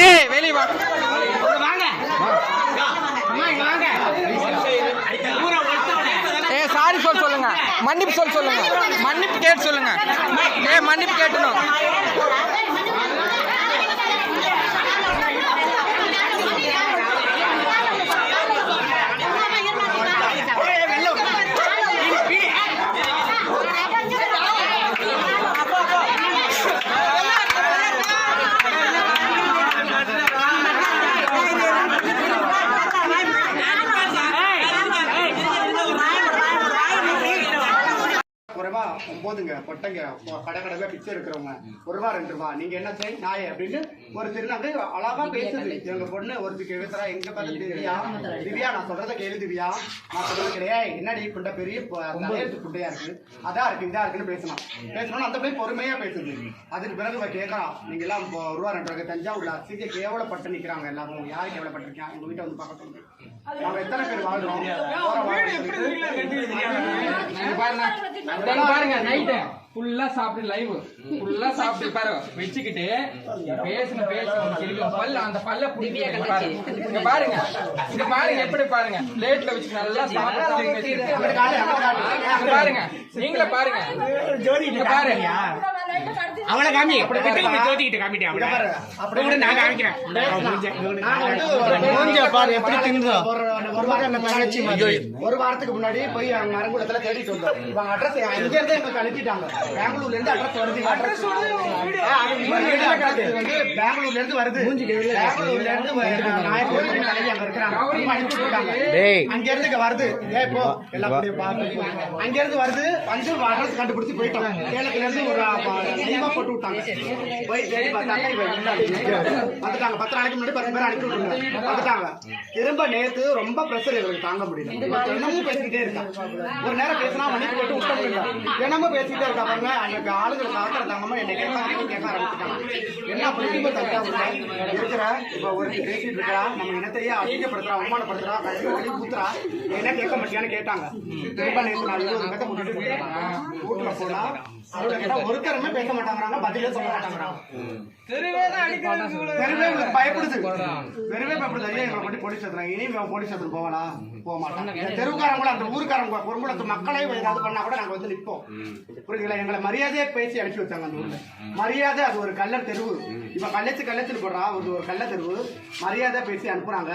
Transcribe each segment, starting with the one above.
ஏய் வெளி வா. ஏய் சாரி சொல் சொல்லுங்க. மன்னிப்பு சொல் சொல்லுங்க. மன்னிப்பு கேட்டு சொல்லுங்க. ஏய் மன்னிப்பு கேட்டணும் ஒரு ரூபா போதுங்க பொட்டைங்க. கடை கடையில பிச்சை இருக்கிறவங்க. ஒரு ரூபா ரெண்டு ரூபா. நீங்க என்ன செய் நாய் அப்படின்னு ஒரு திருநாங்க அழகா பேசுது. எங்க பொண்ணு ஒருத்தி கேட்கிறா எங்க பார்த்து திவ்யா திவ்யா? நான் சொல்றத கேளு திவ்யா. நான் சொல்றது கிடையாது. என்னடி புண்டை பெரிய புண்டையா இருக்கு? அதான் இருக்கு இதா இருக்குன்னு பேசணும். பேசணும் அந்த போய் பொறுமையா பேசுது. அதுக்கு பிறகு இவ கேட்கறான் நீங்க எல்லாம் ஒரு ரூபா ரெண்டு ரூபா தஞ்சாவூர்ல அசிங்க கேவலப்பட்டு நிக்கிறாங்க எல்லாரும்? யாரு கேவலப்பட்டிருக்காங்க எங்க வீட்டை வந்து பார்க்க சொல்லுங்க. நாங்க எத்தனை பேர் வாழ்றோம்? பாருங்க நைட்டு ஃபுல்லா சாப்பிட்டு லைவ் ஃபுல்லா சாப்பிட்டு பாரு. வச்சுக்கிட்டு பேசுன பேசுன பல்ல அந்த பல்ல புடிங்க பாருங்க. இங்க பாருங்க. இங்க பாருங்க எப்படி பாருங்க. பிளேட்ல வச்சு நல்லா சாப்பிட்டு பாருங்க. நீங்களே பாருங்க. இங்க பாருங்க அவளை காமி. ஜோதிக்கிட்ட காமிட்டேன் அவளை. நான் காமிக்கிறேன். பாரு, எப்படி. ஒரு- வாரத்துக்கு முன்னாடி போய் அவங்க மரங்குளத்துல தேடிட்டு வந்தோம். இவங்க அட்ரஸ் இங்க இருந்து எங்களுக்கு அனுப்பிட்டாங்க. பெங்களூர்ல இருந்து அட்ரஸ் வருது. அட்ரஸ் வந்து பெங்களூர்ல இருந்து வருது. பெங்களூர்ல இருந்து. நாயக்கர் தலைவி அங்க இருக்கிறாங்க. அங்க இருந்து வருது. ஏ போ. எல்லாம் அப்படியே பாத்து அங்க இருந்து வருது. வந்து அட்ரஸ் கண்டுபிடிச்சு போயிட்டோம் சேலத்துல இருந்து ஒரு போட்டு விட்டாங்க. போய் தேடி பார்த்தாங்க வந்துட்டாங்க. பத்து நாளைக்கு முன்னாடி பத்து பேர் அனுப்பி விட்டுருங்க வந்துட்டாங்க. திரும்ப நேத்து ரொம்ப பிரஷர் இவருக்கு தாங்க முடியல. தினமும் பேசிக்கிட்டே இருக்கா. ஒரு நேரம் பேசினா மணிக்கு போட்டு விட்ட முடியல தினமும் பேசிக்கிட்டே இருக்கா. பாருங்க அன்னைக்கு ஆளுங்களுக்கு ஆத்திர தாங்கமா என்னை கேட்க கேட்க ஆரம்பிச்சுட்டாங்க. என்ன பண்ணிட்டு தட்டா இருக்கிற இப்ப ஒரு பேசிட்டு இருக்கா. நம்ம இனத்தையே அதிகப்படுத்துறா அவமானப்படுத்துறா கல்வி குத்துறா என்ன கேட்க மாட்டியான்னு கேட்டாங்க. திரும்ப நேத்து நான் இருபது போயிட்டேன் வீட்டுல போனா ஒருத்தருமே பேச மாட்டாங்கறாங்க பதிலே சொல்ல மாட்டாங்கறாங்க. தெருவே இவங்களுக்கு பயப்படுது. தெருவே பயப்படுது. ஐயா எங்களை கொண்டு போலீஸ் எடுத்துறாங்க இனி போலீஸ் எடுத்து போவானா போக மாட்டாங்க தெருவுக்காரங்க கூட அந்த ஊருக்காரங்க பொறுமுலத்து மக்களே ஏதாவது பண்ணா கூட நாங்க வந்து நிப்போம். புரியுதுங்களா எங்களை மரியாதையா பேசி அனுப்பி வச்சாங்க அந்த ஊர்ல. மரியாதை அது ஒரு கள்ளர் தெருவு. இப்ப கள்ளச்சு கள்ளச்சு போடுறா ஒரு ஒரு கள்ள தெருவு. மரியாதை பேசி அனுப்புறாங்க.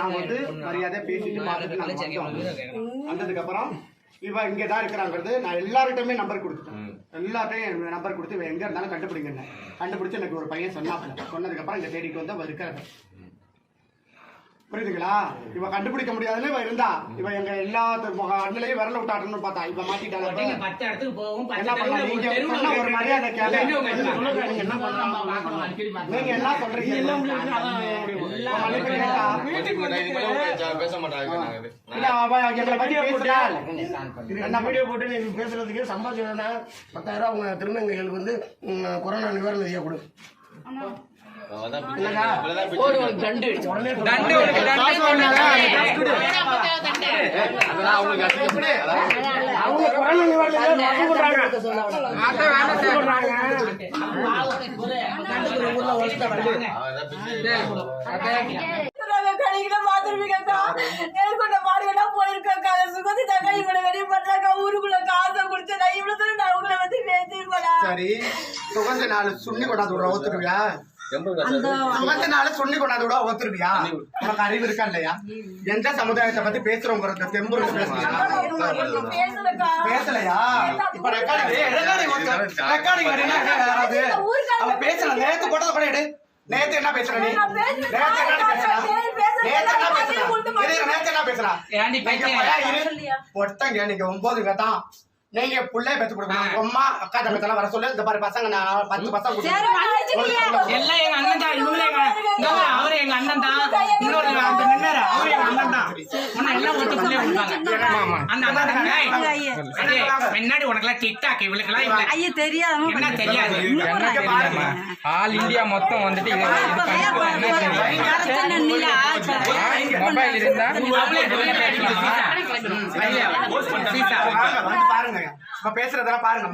நாங்க வந்து மரியாதையா பேசிட்டு பார்த்துட்டு நாங்க வந்தோம். வந்ததுக்கு அப்புறம் இவ இங்க தான் இருக்கிறாங்கிறது நான் எல்லார்கிட்டயுமே நம்பர் கொடுத்துட்டேன். எல்லார்ட்டையும் நம்பர் கொடுத்து இவன் எங்க இருந்தாலும் கண்டுபிடிங்க கண்டுபிடிச்சு எனக்கு ஒரு பையன் சொன்னாப்புல. சொன்னதுக்கு அப்புறம் இங்க தேடிட்டு வந்து இருக்காரு. புரியுதுங்களா? இவ கண்டுபிடிக்க முடியாதுன்னு இவ இருந்தா. இவ எங்க எல்லா அண்ணிலையும் விரல விட்டாட்டணும்னு பார்த்தா. இவ மாட்டிட்டால இப்ப. பத்து இடத்துக்கு போகும் என்ன பண்ணலாம் நீங்க ஒரு மரியாதை கேளு. என்ன பண்ணலாம் நீங்க என்ன சொல்றீங்க? பேச மாட்டாங்க இல்ல அவ எங்களை பத்தி பேசுறா. என்ன வீடியோ போட்டு நீ பேசுறதுக்கு சம்பாதிச்சா பத்தாயிரம் ரூபாய் உங்க திருநங்கைகளுக்கு வந்து கொரோனா நிவாரண நிதியா கொடு. பாத்துருவீங்கக்கா நேர்கொண்ட மாடுகள்லாம் போயிருக்கக்கா அதை சுகத்தி தாக்கா இவனை வெளியே பண்றாக்கா ஊருக்குள்ள காசை குடிச்சு நான் இவ்வளவு தூரம் நான் உங்களை வந்து பேசிருப்பேன் சரி. சுகந்த நாள் சுண்ணி கொண்டாந்து விட ஒத்துருவியா சுகந்த நாள் சுண்ணி கொண்டாந்து விட. ஒத்துருவியா உனக்கு அறிவு இருக்கா இல்லையா? எந்த சமுதாயத்தை பத்தி பேசுறோங்கிறத தெம்பு பேசலையா? இப்ப ரெக்கார்டிங் யாராவது. அவ பேசல நேத்து போட்டத கூட எடு. நேத்து என்ன பேசுற நீ. நேத்து என்ன பேசுற. நேத்து என்ன பேசுற? நேத்து என்ன பேசுற. பொட்டங்க நீங்க ஒன்பதுங்க தான். நீங்க புள்ளைய பெத்து கொடுக்கணும். அம்மா அக்கா தங்கத்தெல்லாம் வர சொல்லு. இந்த மாதிரி பசங்க நான் பத்து பசங்க? எல்லாம் எங்க அண்ணன் தான் இவங்களே அவரு எங்க அண்ணன் தான். இன்னொரு அந்த நின்னாரு. அவரு எங்க அண்ணன் தான். உன்னை எல்லாம் ஒட்டு புள்ளைய கொடுப்பாங்க அந்த அண்ணன் முன்னாடி உனக்கெல்லாம் டிக்டாக் இவளுக்கெல்லாம் இவள- ஐயா தெரியாதவங்க என்ன தெரியாது? என்ன தெரியுமா. ஆல் இந்தியா மொத்தம் வந்துட்டு இது மொபைல் இருந்தா அவளே வெளியே அடிக்கலாமா? ஐயா, சீதா. வாங்க, வந்து பாருங்க. இப்ப பேசுறதெல்லாம் பாருங்க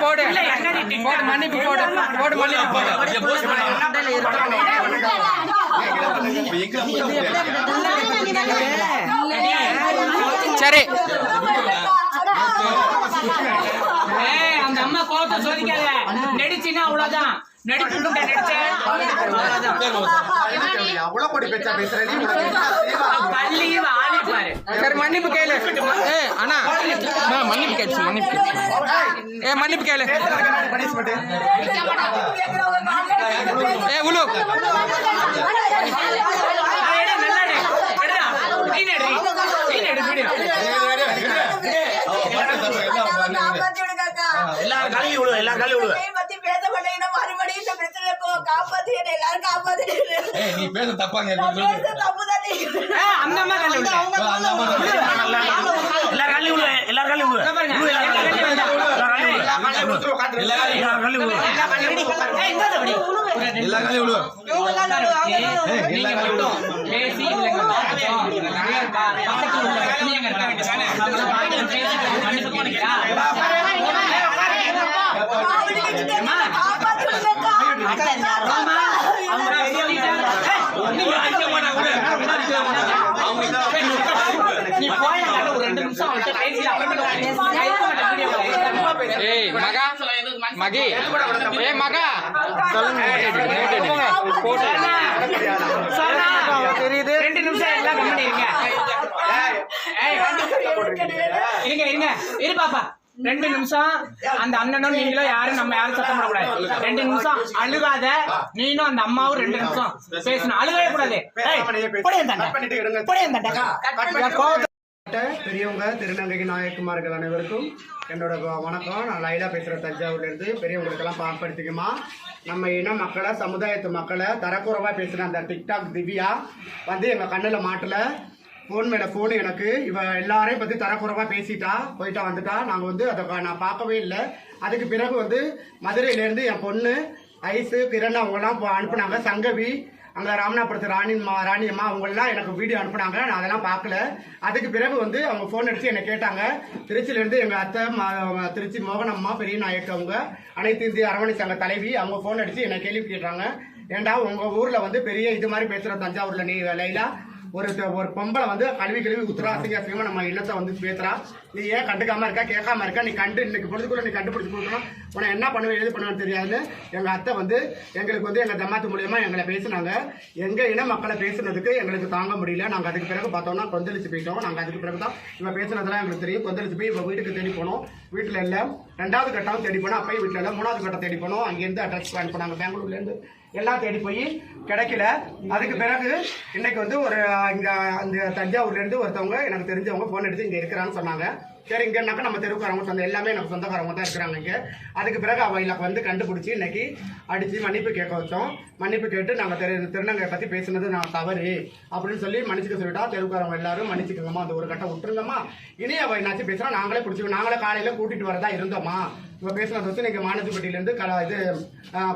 போடு? போடு. மன்னிப்பு போடு போடு. மன்னிப்பு போடு. சரி. அந்த அம்மா கோபத்தை சோதிக்காத. நடிச்சுன்னா அவ்வளவுதான். மன்னிப்பு கேளு அண்ணா மன்னிப்பு கேட்சு மன்னிப்பு ஏ மன்னிப்பு கேளு? ஏ உலு. நீ நடு, நீ நடு, வீடியோ. எல்லாரும் கழுவி விடு எல்லாரும் கழுவி விடு பத்தி பேச மாட்டேங்கன்னா மறுபடியும் இந்த பிரச்சனை காப்பாத்தி எல்லாரும் காப்பாத்தி. நீ பேச தப்பாங்க தப்பு தான் ஏய், அந்த அம்மா கல்லு விடு. எல்லாரும் கழுவி விடு எல்லாரும் கழுவி விடு இங்க பாருங்க. விடு, எல்லாரும் கழுவி விடு. எல்லாரும் கழுவி விடு. மகா. மகி. ஏ மகா. போட்டு. சொன்னா, ரெண்டு நிமிஷம் எல்லாம் கம்மி இருங்க ஏய், இருங்க இருங்க. இரு பாப்பா. ரெண்டு நிமிஷம் அந்த அண்ணனும் நீங்களும் யாரும் நம்ம யாரும் சத்தம் போடக்கூடாது. ரெண்டு நிமிஷம் அழுகாத. நீனும் அந்த அம்மாவும் ரெண்டு நிமிஷம் பேசணும். அழுகவே கூடாது. ஏய், போடி அந்த கட் பண்ணிட்டு அண்ணன். எடுங்க. போடி அந்த அண்ணன். கோவத்தை பெரியவங்க திருநங்கை நாயக்குமார்கள் அனைவருக்கும் என்னோட வணக்கம். நான் லைலா பேசுகிறேன் தஞ்சாவூர்ல இருந்து பெரியவங்களுக்கெல்லாம் பாப்படுத்திக்குமா நம்ம இன மக்களை சமுதாயத்து மக்களை தரக்குறைவாக பேசுகிற அந்த டிக்டாக் திவ்யா வந்து எங்கள் கண்ணில் மாட்டல. ஃபோன் மேலே ஃபோன் எனக்கு. இவ எல்லாரையும் பற்றி தரக்குறைவாக பேசிட்டா போயிட்டா வந்துட்டா. நாங்கள் வந்து அதை நான் பார்க்கவே இல்லை. அதுக்கு பிறகு வந்து மதுரையிலேருந்து என் பொண்ணு ஐஸு கிரண் அவங்கெல்லாம் அனுப்புனாங்க. சங்கவி அங்கே ராமநாபுரத்து ராணி மா ராணி அம்மா அவங்கெல்லாம் எனக்கு வீடியோ அனுப்புனாங்க. நான் அதெல்லாம் பார்க்கல. அதுக்கு பிறகு வந்து அவங்க ஃபோன் அடித்து என்னை கேட்டாங்க. திருச்சியிலேருந்து எங்கள் அத்தை மா- திருச்சி மோகனம்மா பெரிய நாயக்கு அவங்க அனைத்து இந்திய அரவணை சங்க தலைவி அவங்க ஃபோன் அடித்து என்னை கேள்வி கேட்டாங்க. ஏண்டா உங்கள் ஊரில் வந்து பெரிய இது மாதிரி பேசுகிற தஞ்சாவூரில் நீ லைலா? ஒரு ஒரு பொம்பளை வந்து கழுவி கழுவி குத்துறா. அசிங்க அசிங்கமா நம்ம இல்லத்தை வந்து பேசுறா நீ ஏன் கண்டுக்காம இருக்கா? கேட்காம இருக்கா? நீ கண்டு இன்னைக்கு பொழுதுக்குள்ள நீ கண்டுபிடிச்சு கொடுக்கணும். உனக்கு என்ன பண்ணுவேன் எது பண்ணுவேன்னு தெரியாதுன்னு எங்கள் அத்தை வந்து எங்களுக்கு வந்து எங்கள் ஜமாத்து மூலியமாக எங்களை பேசினாங்க. எங்கள் இன மக்களை பேசுனதுக்கு எங்களுக்கு தாங்க முடியல. நாங்கள் அதுக்கு பிறகு பார்த்தோம்னா கொந்தளிச்சு போயிட்டோம். நாங்கள் அதுக்கு பிறகு தான் இவன் பேசுனதெல்லாம் எங்களுக்கு தெரியும். கொந்தளிச்சு போய் இப்போ வீட்டுக்கு தேடி போனோம். வீட்டில் இல்லை. ரெண்டாவது கட்டம் தேடி போனோம். அப்பயும் வீட்டில் இல்லை. மூணாவது கட்டம் தேடி போனோம். அங்கேருந்து அட்ரஸ் பிளான் பண்ணாங்க. பெங்களூர்லேருந்து எல்லாம் தேடி போய் கிடைக்கல. அதுக்கு பிறகு இன்னைக்கு வந்து ஒரு இங்கே அந்த தஞ்சாவூர்லேருந்து ஒருத்தவங்க எனக்கு தெரிஞ்சவங்க ஃபோன் எடுத்து இங்கே இருக்கிறான்னு சொன்னாங்க. சரி இங்கன்னாக்கா நம்ம தெருவுக்காரங்க சொந்த எல்லாமே நம்ம சொந்தக்காரங்க தான் இருக்கிறாங்க இங்கே. அதுக்கு பிறகு அவங்களுக்கு வந்து கண்டுபிடிச்சி இன்னைக்கு அடித்து மன்னிப்பு கேட்க வச்சோம். மன்னிப்பு கேட்டு நாங்கள் தெரு திருநங்கை பற்றி பேசுனது நான் தவறு அப்படின்னு சொல்லி மன்னிச்சுக்க சொல்லிட்டா தெருக்காரவங்க எல்லாரும் மன்னிச்சுக்கோங்கம்மா. அந்த ஒரு கட்டம் விட்டுருங்கம்மா. இனி அவள் என்னாச்சும் பேசுகிறோம் நாங்களே பிடிச்சி நாங்களே காலையில் கூட்டிகிட்டு வரதா இருந்தோம்மா இப்போ பேசின வந்து நீங்கள் மானஜிப்பட்டியிலேருந்து கல இது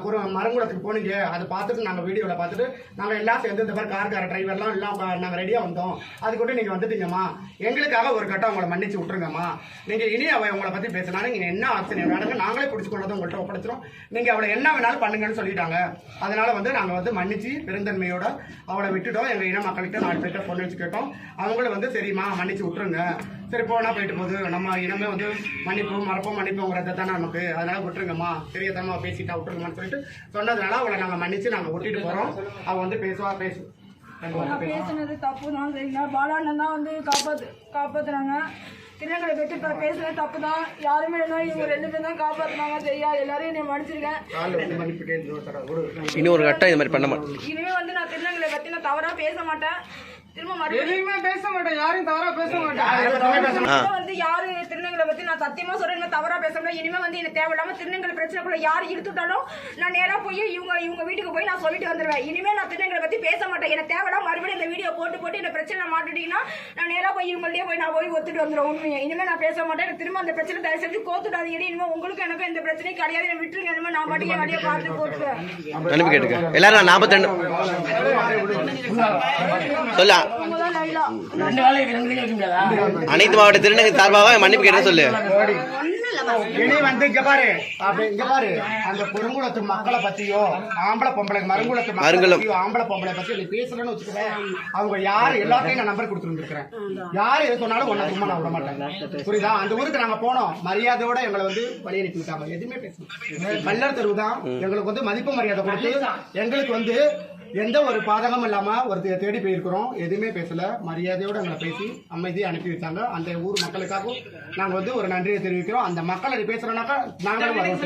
குரு மரங்குளத்துக்கு போனீங்க அதை பார்த்துட்டு நாங்கள் வீடியோவில் பார்த்துட்டு நாங்கள் எல்லாம் சேர்ந்து இந்த மாதிரி கார்கார டிரைவர்லாம் எல்லாம் நாங்கள் ரெடியாக வந்தோம். அது கூட நீங்கள் வந்துட்டீங்கம்மா. எங்களுக்காக ஒரு கட்டம் உங்களை மன்னிச்சு விட்ருங்கம்மா நீங்கள் இனி அவள் உங்களை பற்றி பேசினாலும் நீங்கள் என்ன ஆப்ஷன் வேணாலும் நாங்களே பிடிச்சி கொண்டு உங்கள்கிட்ட ஒப்படைச்சிரும். நீங்கள் அவளை என்ன வேணாலும் பண்ணுங்கன்னு சொல்லிட்டாங்க. அதனால் வந்து நாங்கள் வந்து மன்னிச்சு பெருந்தன்மையோட அவளை விட்டுட்டோம். எங்கள் இன மக்கள்கிட்ட நாலு பேர்கிட்ட ஃபோன் வச்சு கேட்டோம். அவங்களும் வந்து சரிம்மா மன்னிச்சு விட்ருங்க சரி போயிட்டு போகுது. நம்ம இனமே வந்து மன்னிப்பு மறப்போம் மன்னிப்போங்கிறத தானே நமக்கு. அதனால விட்டுருங்கம்மா. தெரியாதம்மா பேசிட்டா விட்டுருங்கம்மான்னு சொல்லிட்டு சொன்னதுனால அவளை நாங்கள் மன்னிச்சு நாங்கள் விட்டுட்டு போகிறோம் அவள் வந்து பேசுவா பேசு. நான் பேசுனது தப்பு தான் சரிங்களா? பாலாண்ணன் தான் வந்து காப்பாத்து காப்பாத்துனாங்க திருநங்கலை பற்றி இப்போ பேசுனது தப்பு தான் யாருமே இல்லை இவங்க ரெண்டு பேரும் தான் காப்பாத்துனாங்க சரியா? எல்லாரையும் என்னை மன்னிச்சிருக்கேன் விடு இன்னொரு கட்டம் இது மாதிரி பண்ண மாட்டேன் இனிமே வந்து நான் திருநங்கலை பற்றி நான் தவறாக பேச மாட்டேன். திரும்ப மறுபடியும் எதுவுமே பேச மாட்டேன். யாரையும் தவறா பேச மாட்டேன். வந்து யாரு திருநங்களை பத்தி நான் சத்தியமா சொல்றேன். தவறா பேசணும் இனிமே வந்து எனக்கு தேவையில்லாம திருநங்கல் பிரச்சனைக்குள்ள யாரு இழுத்துட்டாலும் நான் நேரா போய் இவங்க இவங்க வீட்டுக்கு போய் நான் சொல்லிட்டு வந்துருவேன். இனிமே நான் திருநங்களை பத்தி பேச மாட்டேன். எனக்கு தேவையில்லாம மறுபடியும் இந்த வீடியோ போட்டு போட்டு இந்த பிரச்சனை மாட்டுட்டீங்கன்னா நான் நேரா போய் இவங்கள்டே போய் நான் போய் ஒத்துட்டு வந்துடுவேன் உண்மையை? இனிமே நான் பேச மாட்டேன். எனக்கு திரும்ப அந்த பிரச்சனை தயவு செஞ்சு கோத்துடாதீங்க இனிமே உங்களுக்கு எனக்கு இந்த பிரச்சனையும் கிடையாது. என்னை விட்டுருங்க. இனிமே நான் பாட்டுக்கு என் வழியை பார்த்து போட்டுருவேன். மன்னிப்பு கேட்டுக்க. எல்லாரும் நாற்பத்தி ரெண்டு சொல்லு. அனைத்து மாவட்ட திருநங்கை சார்பாக மன்னிப்பு கேட்டு சொல்லு. இனி வந்து இங்க பாரு. அப்படி இங்க பாரு. அந்த பெருங்குளத்து மக்களை பத்தியோ ஆம்பளை பொம்பளை மருங்குளத்து மருங்குளம். ஆம்பளை பொம்பளை பத்தி நீ பேசலன்னு வச்சுக்கிறேன் அவங்க யாரு எல்லாத்தையும் நான் நம்பர் கொடுத்துருந்துருக்கிறேன் யாரு எது சொன்னாலும் ஒன்ன சும்மா நான் விட மாட்டேன். புரியுதா? அந்த ஊருக்கு நாங்க போனோம். மரியாதையோட எங்களை வந்து வழி அனுப்பி விட்டாங்க. எதுவுமே பேசணும் மல்லர் தெருவு தான் எங்களுக்கு வந்து மதிப்பு மரியாதை கொடுத்து எங்களுக்கு வந்து எந்த ஒரு பாதகமும் இல்லாம ஒரு தே- தேடி போயிருக்கிறோம். எதுவுமே பேசல. மரியாதையோட எங்களை பேசி அமைதியை அனுப்பி வச்சாங்க. அந்த ஊர் மக்களுக்காகவும் நாங்க வந்து ஒரு நன்றியை தெரிவிக்கிறோம். அந்த மக்கள் அது பேசுறோம்னாக்கா நாங்களும் வரோம்.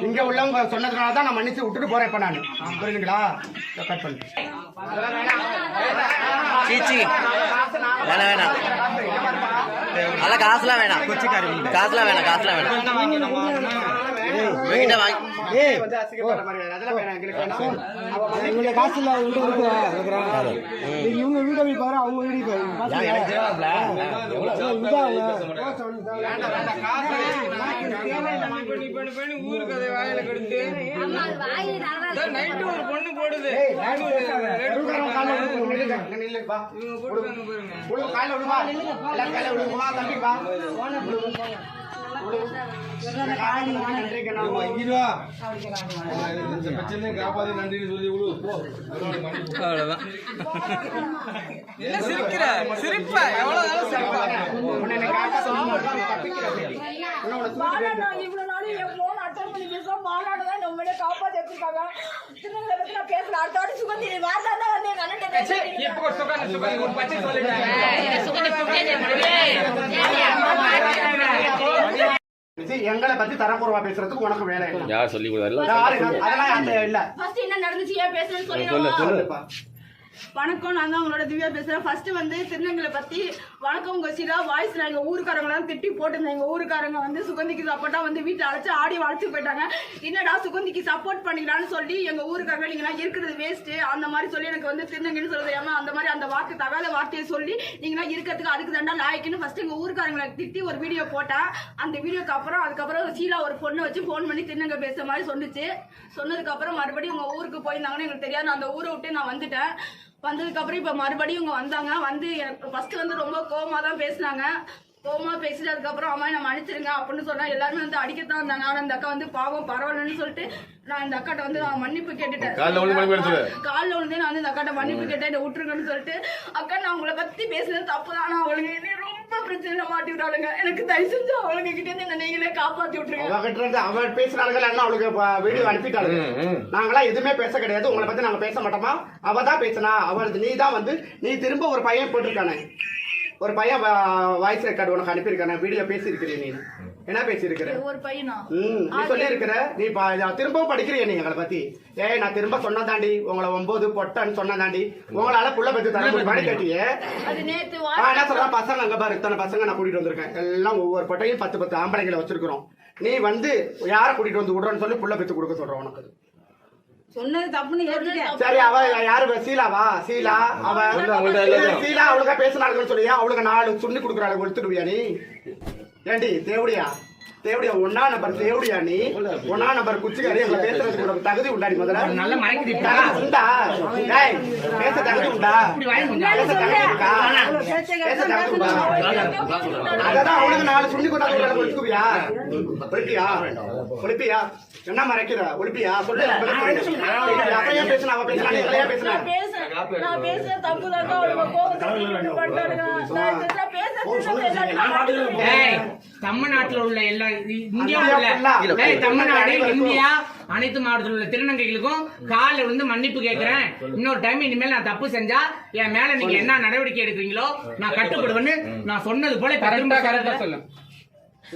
இங்க உள்ளவங்க சொன்னதுனால தான் நான் மன்னிச்சு விட்டுட்டு போறேன் இப்ப நான். புரியுதுங்களா கட் பண்ணு. சீச்சி. வேணாம் வேணாம். அதெல்லாம் காசுலாம் வேணாம். காசுலாம் வேணாம். காசுலாம் வேணாம். இருக்கு. இவங்க வீட்டை போய் பாரு அவங்க வீடு போய் ஊருக்கு அதை வாயில கெடுத்து. நைட்டு ஒரு பொண்ணு போடுது. உழுகுறவன் கால்ல விழுகு, நில்லுங்க, இங்க அவ்வளவுதான். என்ன சிரிக்கிற சிரிப்பா எவ்வளவு நேரம் சிரிப்பா என் அட்டன் பண்ணி பேசுவோம் பாலாடா தான் நம்ம காப்பாத்தி வச்சிருக்காங்க திருநங்கலை பத்தி நான் பேசல அடுத்த வாட்டி சுகந்தி வார்த்தை தான் வந்து அண்ணன் இப்போ ஒரு பச்சை எங்களை பத்தி தரக்குறவா பேசுறதுக்கு உனக்கு வேலை இல்லை. யார் சொல்லி அதெல்லாம் அந்த இல்ல ஃபர்ஸ்ட் என்ன நடந்துச்சு ஏன் பேசுறேன்னு சொல்லுப்பா வணக்கம் நான் தான் உங்களோட திவ்யா பேசுறேன் ஃபர்ஸ்ட் வந்து திருநங்கலை பத்தி வணக்கம் உங்க சிரா வாய்ஸ்ல எங்க ஊருக்காரங்களாம் திட்டி போட்டிருந்தேன். எங்க ஊருக்காரங்க வந்து சுகந்திக்கு சப்போர்ட்டா வந்து வீட்டுல அழைச்சு ஆடி வளைச்சு போயிட்டாங்க. என்னடா சுகந்திக்கு சப்போர்ட் பண்ணிக்கலாம்னு சொல்லி எங்க ஊருக்காரங்க நீங்க இருக்கிறது வேஸ்ட் அந்த மாதிரி சொல்லி எனக்கு வந்து திருநங்கைன்னு சொல்றது ஏமா அந்த மாதிரி அந்த வார்த்தை தகாத வார்த்தையை சொல்லி நீங்களா இருக்கிறதுக்கு அதுக்கு தண்டா லாய்க்குன்னு ஃபர்ஸ்ட் எங்க ஊருக்காரங்களை திட்டி ஒரு வீடியோ போட்டேன் அந்த வீடியோக்கு அப்புறம் அதுக்கப்புறம் சீலா ஒரு பொண்ணை வச்சு ஃபோன் பண்ணி திருநங்க பேசுற மாதிரி சொன்னுச்சு. சொன்னதுக்கு அப்புறம் மறுபடியும் உங்க ஊருக்கு போயிருந்தாங்கன்னு எங்களுக்கு தெரியாது. அந்த ஊரை விட்டு நான் வந்துட்டேன். வந்ததுக்கு அப்புறம் இப்ப மறுபடியும் இவங்க வந்தாங்க. வந்து எனக்கு ஃபர்ஸ்ட் வந்து ரொம்ப கோவமா தான் பேசினாங்க. கோவமா பேசிட்டு அதுக்கப்புறம் அம்மா நான் மன்னிச்சிருங்க அப்படின்னு சொன்னா எல்லாருமே வந்து அடிக்கத்தான் வந்தாங்க ஆனா இந்த அக்கா வந்து பாவம் பரவாயில்லன்னு சொல்லிட்டு நான் இந்த அக்காட்ட வந்து நான் மன்னிப்பு கேட்டுட்டேன். காலைல விழுந்து நான் வந்து இந்த அக்காட்ட மன்னிப்பு கேட்டேன். என்னை விட்டுருங்கன்னு சொல்லிட்டு அக்கா நான் உங்களை பத்தி பேசுனது தப்பு தான் ஆனா அவளுங்க மாட்டி எனக்கு தயவு செஞ்சு அவளுங்க கிட்ட இருந்து என்ன நீங்களே காப்பாத்தி விட்டுருங்க. அவகிட்ட இருந்து அவ பேசினார்கள் என்ன அவளுக்கு வீடியோ அனுப்பிட்டாங்க நாங்களாம் எதுவுமே பேச கிடையாது. உங்களை பத்தி நாங்க பேச மாட்டோமா? அவ தான் பேசினா. அவள் நீ தான் வந்து நீ திரும்ப ஒரு பையன் போட்டிருக்கானே. ஒரு பையன் வாய்ஸ் ரெக்கார்டு உனக்கு அனுப்பியிருக்கானே வீடியோ பேசியிருக்கிறிய நீ. என்ன பேசியிருக்கிற? ஒரு பையனா? ம் நீ சொல்லி இருக்கிற நீ ப- நான் திரும்பவும் படிக்கிறிய நீ எங்களை பத்தி? ஏய் நான் திரும்ப சொன்னதாண்டி உங்களை ஒன்பது பொட்டன்னு சொன்னதாண்டி உங்களால புள்ள பத்தி தர முடியுமான்னு கேட்டியே? அது நேத்து என்ன சொல்றேன் பசங்க அங்க பாரு இத்தனை பசங்க நான் கூட்டிட்டு வந்திருக்கேன். எல்லாம் ஒவ்வொரு பொட்டையும் பத்து பத்து ஆம்பளைங்களை வச்சிருக்கிறோம். நீ வந்து யார கூட்டிட்டு வந்து விடுறன்னு சொல்லி புள்ள பெத்து கொடுக்க சொல்றேன் உனக்கு. சொன்னது தப்புன்னு சரி அவ யாரு? சீலாவா சீலா அவ. சீலா அவளுக்கா பேசினாளுன்னு சொல்லியா அவளுக்கு நாலு சுண்ணி கொடுக்குறாள் கொடுத்துடுவியா நீ? ஏண்டி தேவடியா? தேவடியா ஒன்னா நம்பர் தேவடியா நீ? ஒன்னா நம்பர் குச்சிக்காரி எங்களை பேசுறதுக்கு உனக்கு தகுதி உண்டாடி முதல்ல? நல்ல மறைக்குது உண்டா? டேய், பேச தகுதி உண்டா? பேச தகுதி இருக்கா பேச தகுதி உண்டா? அதான் அவளுக்கு நாலு சுண்ணி கொண்டாந்து ஒழிச்சுக்குவியா? ஒழிப்பியா? ஒழிப்பியா? என்ன மறைக்கிற? ஒழிப்பியா? சொல்லு ஏன் பேசுன? அவ பேசுனா நீ ஏன் பேசுன? நான் பேசுறேன். நான் பேசுறேன் தப்பு தான். அவளுக்கு கோவத்தை பண்ணிட்டாளுங்க தமிழ்நாட்டுல உள்ள எல்லா இந்தியாவுல தமிழ்நாடு இந்தியா அனைத்து மாவட்டத்தில் உள்ள திருநங்கைகளுக்கும் காலில் விழுந்து மன்னிப்பு கேட்கிறேன் இன்னொரு டைம் இனிமேல் நான் தப்பு செஞ்சா என் மேல நீங்க என்ன நடவடிக்கை எடுக்கிறீங்களோ நான் கட்டுப்படுவேன்னு நான் சொன்னது போல இப்ப திரும்ப கரெக்டா கரெக்டா சொல்லு.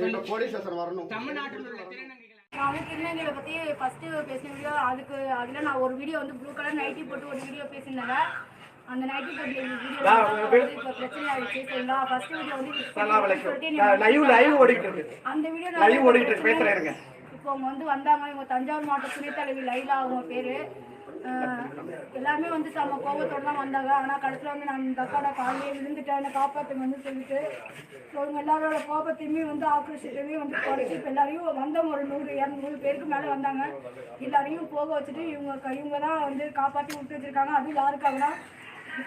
இப்ப போலீஸ் ஸ்டேஷன் வரணும். தமிழ்நாட்டில் உள்ள திருநங்கைகள். நான் வந்து திருநங்கைகளை பத்தி ஃபர்ஸ்ட் பேசின வீடியோ அதுக்கு அதுல நான் ஒரு வீடியோ வந்து ப்ளூ கலர் நைட்டி போட்டு ஒரு வீடியோ பேசியிருந்தேன். அந்த நைட்டி அந்த வீடியோ லைவ் ஓடிட்டு இருக்கு. பேசுறேன் இருங்க. இப்போ அவங்க வந்து வந்தாங்க. இவங்க தஞ்சாவூர் மாவட்ட துணைத் தலைவி லைலா அவங்க பேரு. எல்லாமே வந்து செம்ம கோபத்தோட தான் வந்தாங்க. ஆனால் கடைசியில் வந்து நான் இந்த அக்காட காலையே விழுந்துட்டேன். என்னை காப்பாற்றுங்கன்னு சொல்லிட்டு ஸோ இவங்க எல்லாரோட கோபத்தையுமே வந்து ஆக்ரோஷத்தையுமே வந்து குறைச்சி இப்போ எல்லாரையும் வந்தவங்க ஒரு நூறு இரநூறு பேருக்கு மேலே வந்தாங்க. எல்லாரையும் போக வச்சுட்டு இவங்க இவங்க தான் வந்து காப்பாற்றி விட்டு வச்சிருக்காங்க. அதுவும் யாருக்காகனா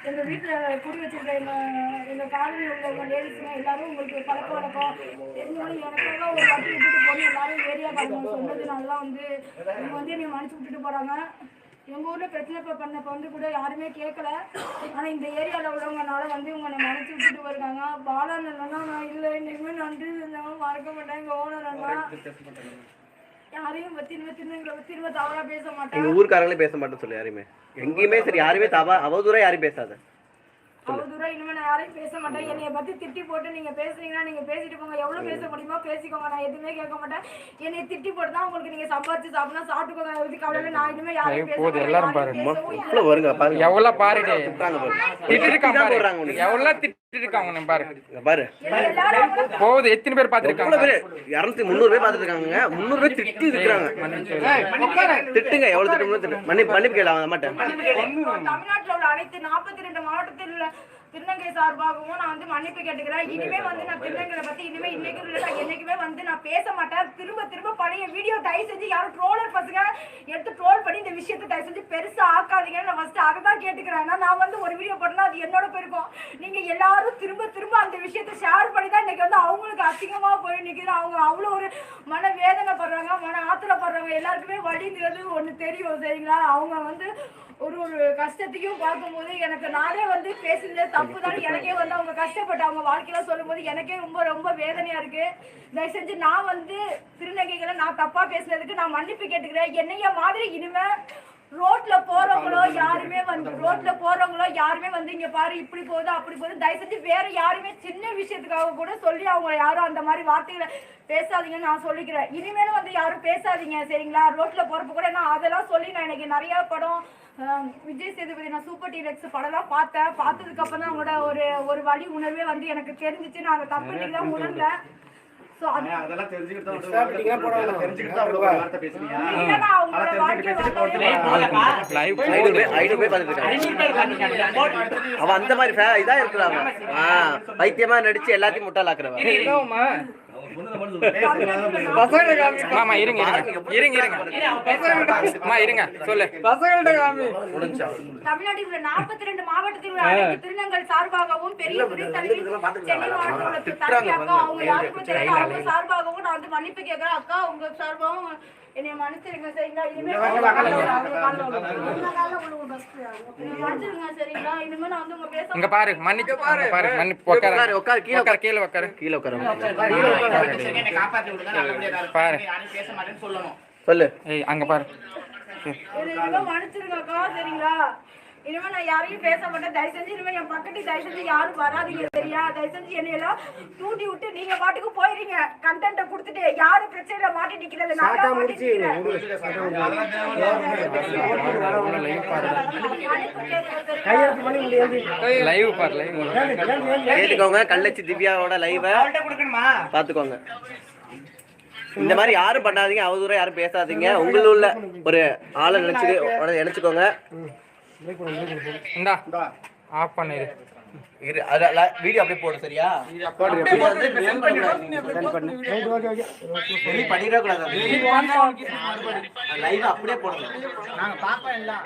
எங்கள் வீட்டில் குடி வச்சுருக்க எங்கள் எங்கள் காலனியில் உள்ளவங்க லேடிஸ்லாம் எல்லாரும் உங்களுக்கு பழக்க வழக்கம். தெரிஞ்சவங்க எனக்காக ஒரு வாட்டி விட்டுட்டு போய் எல்லாரும் ஏரியா பார்க்கணும். சொன்னதுனால தான் வந்து இவங்க வந்து என்னை மன்னிச்சு விட்டுட்டு போகிறாங்க எங்கள் ஊரில் பிரச்சனை இப்போ பண்ணப்போ வந்து கூட யாருமே கேட்கல ஆனால் இந்த ஏரியாவில் உள்ளவங்கனால வந்து இவங்க என்னை மன்னிச்சு விட்டுட்டு போயிருக்காங்க. பாலான் நான் இல்லை இனிமேல் நன்றி இருந்தாலும் மறக்க மாட்டேன். எங்கள் ஓனர் நல்லா யாரையும் திரும்ப திரும்ப திரும்ப தவறாக பேச மாட்டேன் எங்க ஊர்க்காரங்களே பேச மாட்டேன்னு சொல்லு யாருமே எங்கேயுமே சரி யாருமே தவா அவதூறா யாரும் பேசாத. தூரம் இனிமே நான் யாரையும் பேச மாட்டேன். என்னைய பத்தி திட்டி போட்டு நீங்க பேசுறீங்கன்னா நீங்க பேசிட்டு போங்க. எவ்வளவு பேச முடியுமோ பேசிக்கோங்க. நான் எதுவுமே கேட்க மாட்டேன். என்னைய திட்டி போட்டு தான் உங்களுக்கு நீங்க சம்பாதிச்சு சாப்பிடணும் சாப்பிட்டுக்கோங்க. இதுக்கு அவ்வளவு நான் இனிமே யாரையும் பேச மாட்டேன். எல்லாரும். இவ்வளவு வருங்க பாருங்க. எவ்வளவு பாருடே திட்டுறாங்க பாரு. திட்டிருக்கான் தான் பாரு. போடுறாங்க உனக்கு. எவ்வளவு திட்டிருக்காங்க உன்னை பாரு பாரு. போகுது எத்தனை பேர் எவ்வளவு பாத்துருக்காங்க பேரு இருநூத்தி முந்நூறு பேர் பாத்துட்டு இருக்காங்க முந்நூறு பேர் திட்டி இருக்கிறாங்க. திட்டுங்க எவ்வளவு திட்டு. மன்னிப்பு மன்னிப்பு அவன் மாட்டேன். இப்போ தமிழ்நாட்டுல உள்ள அனைத்து நாற்பத்தி ரெண்டு மாவட்டத்தில் உள்ள திருநங்கை சார்பாகவும் நான் வந்து மன்னிப்பு கேட்டுக்கிறேன். இனிமே வந்து நான் திருநங்கைகளை பத்தி இனிமே இன்னைக்கு இல்லை நான் என்னைக்குமே வந்து நான் பேச மாட்டேன். திரும்ப திரும்ப பழைய வீடியோ தயவு செஞ்சு யாரும் ட்ரோலர் பசங்க எடுத்து ட்ரோல் பண்ணி இந்த விஷயத்தை தயவு செஞ்சு பெருசா ஆக்காதீங்கன்னு நான் ஃபர்ஸ்ட் அதை தான் கேட்டுக்கிறேன் நான் வந்து ஒரு வீடியோ போட்டேன்னா அது என்னோட போயிருக்கும். நீங்க எல்லாரும் திரும்ப திரும்ப அந்த விஷயத்தை ஷேர் பண்ணி தான் இன்னைக்கு வந்து அவங்களுக்கு அசிங்கமா போய் நிக்குது அவங்க அவ்வளோ ஒரு மன வேதனைப்படுறாங்க மன ஆத்திரப்படுறாங்க. எல்லாருக்குமே வழிங்கிறது ஒண்ணு தெரியும் சரிங்களா? அவங்க வந்து ஒரு ஒரு கஷ்டத்தையும் பார்க்கும்போது எனக்கு நானே வந்து பேசுனதே தப்பு தான் எனக்கே வந்து அவங்க கஷ்டப்பட்டு அவங்க வாழ்க்கையில சொல்லும்போது எனக்கே ரொம்ப ரொம்ப வேதனையா இருக்கு. தயவு செஞ்சு நான் வந்து திருநங்கைகளை நான் தப்பா பேசுனதுக்கு நான் மன்னிப்பு கேட்டுக்கிறேன். என்னைய மாதிரி இனிமே ரோட்ல போறவங்களோ யாருமே வந்து ரோட்ல போறவங்களோ யாருமே வந்து இங்க பாரு இப்படி போகுது அப்படி போகுது. தயவு செஞ்சு வேற யாருமே சின்ன விஷயத்துக்காக கூட சொல்லி அவங்க யாரும் அந்த மாதிரி வார்த்தைகளை பேசாதீங்கன்னு நான் சொல்லிக்கிறேன். இனிமேலும் வந்து யாரும் பேசாதீங்க சரிங்களா? ரோட்ல போறப்ப கூட நான் அதெல்லாம் சொல்லி நான் எனக்கு நிறைய படம் விஜய் சேதுபதி நான் சூப்பர் டீலக்ஸ் படம்லாம் பார்த்தேன். பார்த்ததுக்கு அப்புறம் தான் அவங்களோட ஒரு ஒரு வழி உணர்வே வந்து எனக்கு தெரிஞ்சிச்சு. நான் அதை தப்பு தான் உணர்ந்தேன். அதெல்லாம் அவன் அந்த மாதிரி ஃபே- இதா இருக்கிறான். ஆ பைத்தியமா நடிச்சு எல்லாத்தையும் முட்டாளாக்குறவன். ஆமா இருங்க இருங்க. இருங்க இருங்க. அம்மா இருங்க சொல்லு. தமிழ்நாட்டில் உள்ள நாற்பத்தி ரெண்டு மாவட்டத்தில் திருநங்கள் சார்பாகவும் பெரிய அவங்க சார்பாகவும் நான் வந்து மன்னிப்பு கேட்கிறேன் அக்கா உங்க சார்பாகவும் என்னை மன்னிச்சிருங்க சரிங்களா இனிமே என்னை? மன்னிச்சிருங்க சரிங்களா இனிமே நான் வந்து உங்க பேச இங்க பாரு மன்னிச்சு பாரு. பாரு மன்னிப்பு உட்காரு உட்காரு, கீழே உட்காரு கீழே உட்காரு கீழே உட்கார பாரு. இருப்பேன். யாரையும் பேச மாட்டேன்னு சொல்லணும். சொல்லு. ஏய் அங்க பாரு. என்னை இனிமே மன்னிச்சிருங்க அக்கா சரிங்களா? இனிமே நான் யாரையும் பேச மாட்டேன் தயவு செஞ்சு இனிமே என் பக்கத்து தயவு செஞ்சு யாரும் வராதீங்க சரியா தயவு செஞ்சு என்னை எல்லாம் தூண்டி விட்டு நீங்க பாட்டுக்கு போயிருங்க கண்டென்ட்டை கொடுத்துட்டு யாரு பிரச்சனையில மாட்டி நிக்கிறது நான் லைவ் பாரு லைவ் கேட்டுக்கோங்க கள்ளச்சி திவ்யாவோட லைவ பாத்துக்கோங்க இந்த மாதிரி யாரும் பண்ணாதீங்க அவதூறம் யாரும் பேசாதீங்க உங்களுள்ள உள்ள ஒரு ஆளை நினைச்சு நினைச்சுக்கோங்க இந்தா. ஆஃப் பண்ணிரு. இரு அத வீடியோ அப்படியே போடு சரியா. ரைட் ஓகே ஓகே கூடாது. லைவ் அப்படியே போடணும். நாங்க பாப்போம் எல்லாம்